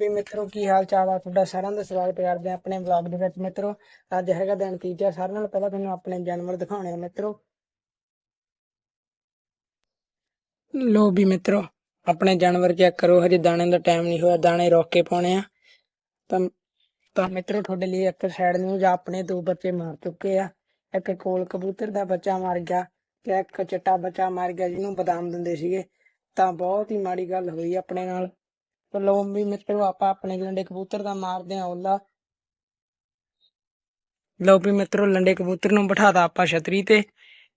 ਵੀ ਮਿੱਤਰੋ ਕੀ ਹਾਲ ਚਾਲ ਆ ਤੁਹਾਡਾ ਸਾਰਿਆਂ ਦਾ? ਸਵਾਗਤ ਕਰਦੇ ਆ ਆਪਣੇ ਵਲੌਗ ਦੇ ਵਿੱਚ ਮਿੱਤਰੋ। ਅੱਜ ਹੈਗਾ ਦਿਨ ਤੀਜਾ। ਸਾਰਿਆਂ ਨਾਲ ਪਹਿਲਾਂ ਤੁਹਾਨੂੰ ਆਪਣੇ ਜਾਨਵਰ ਦਿਖਾਉਣੇ ਆ ਮਿੱਤਰੋ। ਲੋ ਵੀ ਮਿੱਤਰੋ, ਆਪਣੇ ਜਾਨਵਰ ਚੈੱਕ ਕਰੋ। ਹਜੇ ਦਾਣੇ ਦਾ ਟਾਈਮ ਨਹੀਂ ਹੋਇਆ। ਦਾਣੇ ਰੋਕ ਕੇ ਪਾਉਣੇ ਆ। ਤਾਂ ਤਾਂ ਮਿੱਤਰੋ, ਤੁਹਾਡੇ ਲਈ ਇੱਕ ਸਾਈਡ ਨੂੰ ਜਾਂ ਆਪਣੇ ਦੋ ਬੱਚੇ ਮਾਰ ਚੁੱਕੇ ਆ। ਇੱਕ ਕੋਲ ਕਬੂਤਰ ਦਾ ਬੱਚਾ ਮਾਰ ਗਿਆ ਤੇ ਇੱਕ ਚਿੱਟਾ ਬੱਚਾ ਮਾਰ ਗਿਆ ਜਿਹਨੂੰ ਬਦਾਮ ਦਿੰਦੇ ਸੀਗੇ। ਤਾਂ ਬਹੁਤ ਹੀ ਮਾੜੀ ਗੱਲ ਹੋਈ ਆਪਣੇ ਨਾਲ। ਚਲੋ ਵੀ ਮਿੱਤਰੋ ਆਪਾਂ ਆਪਣੇ ਲੰਡੇ ਕਬੂਤਰ ਦਾ ਮਾਰਦੇ ਆ ਓਲਾ ਲੋ ਵੀ ਮਿੱਤਰੋ, ਲੰਡੇ ਕਬੂਤਰ ਨੂੰ ਬਿਠਾਤਾ ਆਪਾਂ ਛਤਰੀ ਤੇ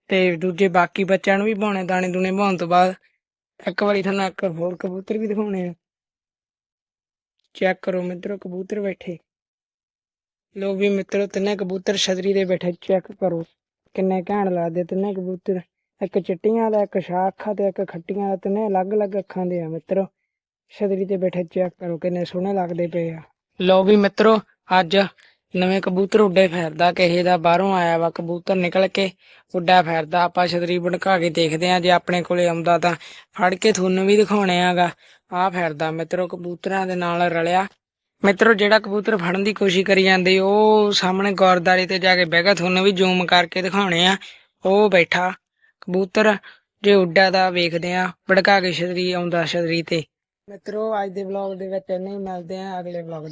ਤੇ ਦੂਜੇ ਬਾਕੀ ਬੱਚਿਆਂ ਨੂੰ ਵੀ ਭਾਉਣੇ ਦਾਣੇ ਦੂਣੇ ਭਾਉਣ ਤੋਂ ਬਾਅਦ ਇੱਕ ਵਾਰੀ ਤੁਹਾਨੂੰ ਇੱਕ ਹੋਰ ਕਬੂਤਰ ਵੀ ਦਿਖਾਉਣੇ ਆ। ਚੈੱਕ ਕਰੋ ਮਿੱਤਰੋ, ਕਬੂਤਰ ਬੈਠੇ। ਲੋ ਵੀ ਮਿੱਤਰੋ, ਤਿੰਨੇ ਕਬੂਤਰ ਛਤਰੀ ਦੇ ਬੈਠੇ, ਚੈੱਕ ਕਰੋ। ਕਿੰਨੇ ਘੈਂਟ ਲੱਗਦੇ ਤਿੰਨੇ ਕਬੂਤਰ। ਇੱਕ ਚਿੱਟੀਆਂ ਦਾ, ਇੱਕ ਸ਼ਾਹ ਅੱਖਾਂ ਤੇ ਇੱਕ ਖੱਟੀਆਂ ਦਾ, ਤਿੰਨੇ ਅਲੱਗ-ਅਲੱਗ ਅੱਖਾਂ ਦੇ ਆ ਮਿੱਤਰੋ। ਛਤਰੀ ਤੇ ਬੈਠੇ ਚੈੱਕ ਕਰੋ ਕਿੰਨੇ ਸੋਹਣੇ ਲੱਗਦੇ ਪਏ ਆ। ਲੋ ਵੀ ਮਿੱਤਰੋ, ਅੱਜ ਨਵੇਂ ਕਬੂਤਰ ਉੱਡੇ ਫਿਰਦਾ, ਕਿਸੇ ਦਾ ਬਾਹਰੋਂ ਆਇਆ ਵਾ, ਕਬੂਤਰ ਨਿਕਲ ਕੇ ਉੱਡਾ ਫਿਰਦਾ। ਆਪਾਂ ਛਤਰੀ ਬਣਕਾ ਕੇ ਦੇਖਦੇ ਆ ਜੇ ਆਪਣੇ ਕੋਲੇ ਆਉਂਦਾ ਤਾਂ ਫੜ ਕੇ ਤੁਹਾਨੂੰ ਵੀ ਦਿਖਾਉਣੇ ਆਗਾ। ਆ ਫਿਰਦਾ ਮਿੱਤਰੋ, ਕਬੂਤਰਾਂ ਦੇ ਨਾਲ ਰਲਿਆ। ਮਿੱਤਰੋ, ਜਿਹੜਾ ਕਬੂਤਰ ਫੜਨ ਦੀ ਕੋਸ਼ਿਸ਼ ਕਰੀ ਜਾਂਦੇ, ਉਹ ਸਾਹਮਣੇ ਗੌਰਦਾਰੀ ਤੇ ਜਾ ਕੇ ਬਹਿ ਗਿਆ, ਤੁਹਾਨੂੰ ਵੀ ਜ਼ੂਮ ਕਰਕੇ ਦਿਖਾਉਣੇ ਆ। ਉਹ ਬੈਠਾ, ਕਬੂਤਰ ਜੇ ਉੱਡਾ ਦਾ ਵੇਖਦੇ ਆ ਭੜਕਾ ਕੇ ਛਤਰੀ ਆਉਂਦਾ ਛਤਰੀ ਤੇ। ਮਿੱਤਰੋ ਅੱਜ ਦੇ ਵਲੌਗ ਦੇ ਵਿੱਚ ਇੰਨੇ ਹੀ ਮਿਲਦੇ ਆ ਅਗਲੇ ਵਲੌਗ ਦੇ